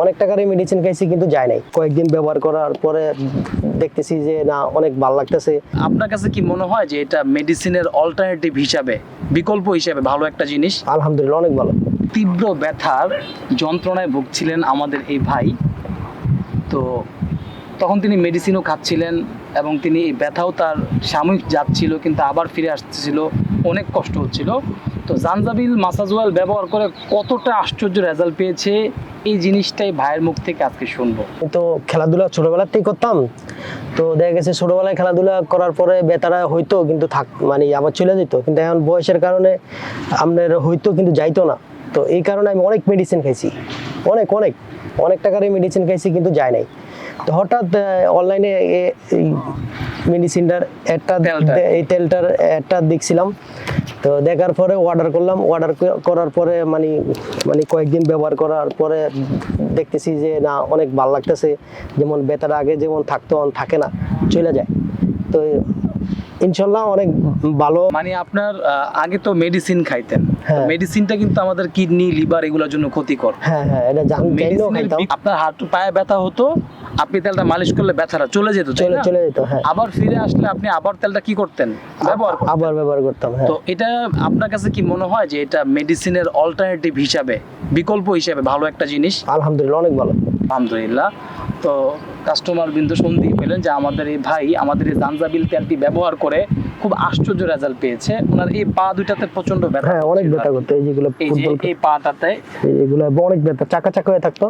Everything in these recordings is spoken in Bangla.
অনেক টাকারই মেডিসিন খাইছি কিন্তু যায় নাই। কয়েকদিন ব্যবহার করার পরে দেখতেছি যে না অনেক ভালো লাগতেছে। আপনার কাছে কি মনে হয় যে এটা মেডিসিনের অল্টারনেটিভ হিসাবে বিকল্প হিসাবে ভালো একটা জিনিস? আলহামদুলিল্লাহ অনেক ভালো। তীব্র ব্যথার যন্ত্রণায় ভুগছিলেন আমাদের এই ভাই। তো তখন তিনি মেডিসিনও খাচ্ছিলেন এবং তিনি ব্যথাও তার সাময়িক যাচ্ছিল কিন্তু আবার ফিরে আসতেছিল। অনেক কষ্ট হচ্ছিল। তো জানজাবিল মাসাজ অয়েল ব্যবহার করে কতটা আশ্চর্য রেজাল্ট পেয়েছে, এই জিনিসটাই ভাইয়ের মুখ থেকে আজকে শুনব। তো খেলাধুলা ছোটবেলাতেই করতাম। তো দেখা গেছে ছোটবেলায় খেলাধুলা করার পরে বেতারা হইতো, কিন্তু থাক মানে আবার চলে যেত। কিন্তু এখন বয়সের কারণে আপনার হইতো, কিন্তু যাইতো না। তো এই কারণে আমি অনেক মেডিসিন খাইছি। অনেক অনেক। অনেক টাকারই মেডিসিন খাইছি কিন্তু যায় নাই। তো হঠাৎ অনলাইনে এই মেডিসিনটার একটা এই তেলটার একটা দেখছিলাম। তো দেখার পরে অর্ডার করলাম। অর্ডার করার পরে মানে মানে কয়েকদিন ব্যবহার করার পরে দেখতেছি যে না অনেক ভালো লাগতেছে। যেমন বেতার আগে যেমন থাকতো থাকে না চলে যায়। তো ইনশাল্লাহ অনেক ভালো। মানে আপনার আগে তো মেডিসিন খাইতেন। হ্যাঁ। মেডিসিনটা কিন্তু আমাদের কিডনি লিভার এগুলোর জন্য ক্ষতিকর। হ্যাঁ হ্যাঁ এটা জান আপনার হাঁটু পায়ে ব্যথা হতো আপনি তেলটা মালিশ করলে ব্যথাটা চলে যেত চলে চলে যেত হ্যাঁ। আবার ফিরে আসলে আপনি আবার তেলটা কি করতেন? ব্যবহার আবার ব্যবহার করতাম হ্যাঁ। তো এটা আপনার কাছে কি মনে হয় যে এটা মেডিসিনের অল্টারনেটিভ হিসাবে বিকল্প হিসাবে ভালো একটা জিনিস? আলহামদুলিল্লাহ অনেক ভালো। আলহামদুলিল্লাহ। তো কাস্টমার বিন্দু সন্ধি পেলেন যে আমাদের এই ভাই আমাদের এই জানজাবিল তেলটি ব্যবহার করে খুব আশ্চর্য রেজাল্ট পেয়েছে। ওনার এই পা দুইটাতে প্রচণ্ড ব্যথা হ্যাঁ অনেক ব্যথা করতে এই যেগুলো ফুটবল এই পাটাতে। এগুলো অনেক ব্যথা চাকা চাকা হয়ে থাকতো।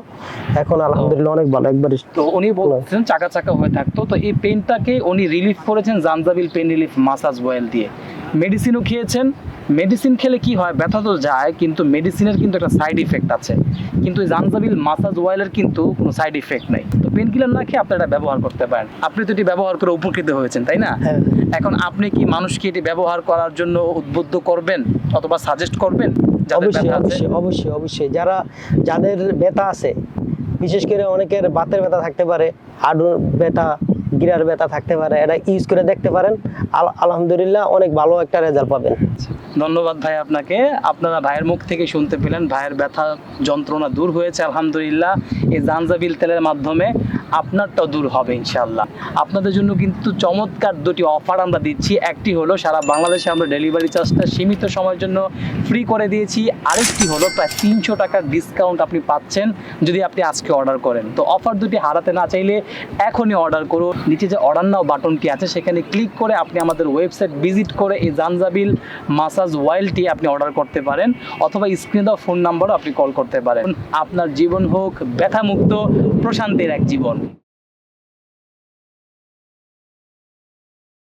এখন আলহামদুলিল্লাহ অনেক ভালো একবার তো উনি বলছেন চাকা চাকা হয়ে থাকতো। তো এই পেনটাকে উনি রিলিফ করেছেন Zanjabil pain relief massage oil দিয়ে। মেডিসিনও খেয়েছেন। মেডিসিন খেলে কি হয় ব্যথা তো যায় কিন্তু মেডিসিনের কিন্তু একটা সাইড ইফেক্ট আছে। কিন্তু জানজাবিল মাসাজ অয়েলের কিন্তু কোনো সাইড ইফেক্ট নাই। পেন কিলার না খেয়ে আপনি এটা ব্যবহার করতে পারেন। আপনি তো এটি ব্যবহার করে উপকৃত হয়েছেন তাই না? হ্যাঁ। এখন আপনি কি মানুষকে এটি ব্যবহার করার জন্য উদ্বুদ্ধ করবেন অথবা সাজেস্ট করবেন? অবশ্যই অবশ্যই অবশ্যই অবশ্যই। যারা যাদের ব্যথা আছে বিশেষ করে অনেকের বাতের ব্যথা থাকতে পারে হাডুর ব্যথা গিরার ব্যথা থাকতে পারে এটা ইউজ করে দেখতে পারেন। আল- আলহামদুলিল্লাহ অনেক ভালো একটা রেজাল্ট পাবেন। ধন্যবাদ ভাই আপনাকে। আপনারা ভাইয়ের মুখ থেকে শুনতে পেলেন, ভাইয়ের ব্যথা যন্ত্রণা দূর হয়েছে, আলহামদুলিল্লাহ। এই জানজাবিল তেলের মাধ্যমে আপনারটাও দূর হবে ইনশাল্লাহ আপনাদের জন্য কিন্তু চমৎকার দুটি অফার আমরা দিচ্ছি। একটি হলো, সারা বাংলাদেশে আমরা ডেলিভারি চার্জটা সীমিত সময়ের জন্য ফ্রি করে দিয়েছি। আরেকটি হলো, প্রায় তিনশো টাকার ডিসকাউন্ট আপনি পাচ্ছেন যদি আপনি আজকে অর্ডার করেন। তো অফার দুটি হারাতে না চাইলে এখনই অর্ডার করুন। নিচে যে অর্ডার নাও বাটনটি আছে, সেখানে ক্লিক করে আপনি আমাদের ওয়েবসাইট ভিজিট করে এই জানজাবিল মাসাজ ওয়াইলটি আপনি অর্ডার করতে পারেন, অথবা স্ক্রিনে দেওয়া ফোন নাম্বারও আপনি কল করতে পারেন। আপনার জীবন হোক, ব্যথামুক্ত, প্রশান্তির এক জীবন।